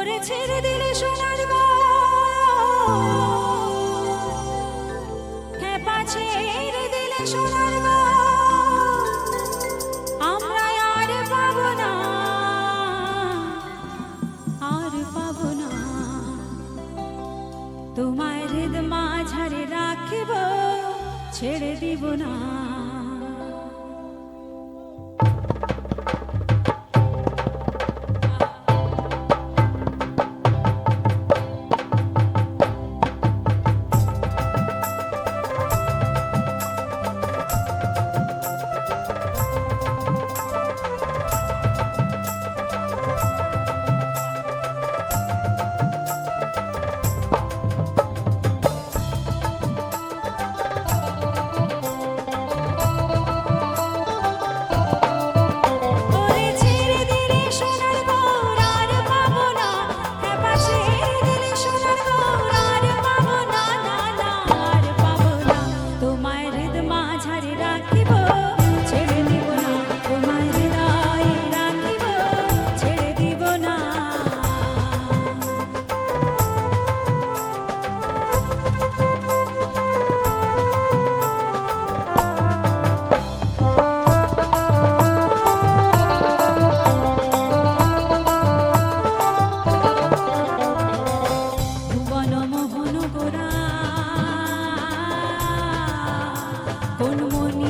ওরে ছেড়ে দিলে সোনার হ্যাঁ ছেড়ে দিলে সোনার আর আর হৃদ মাঝারে রাখিব, ছেড়ে দিব না। আপন মনি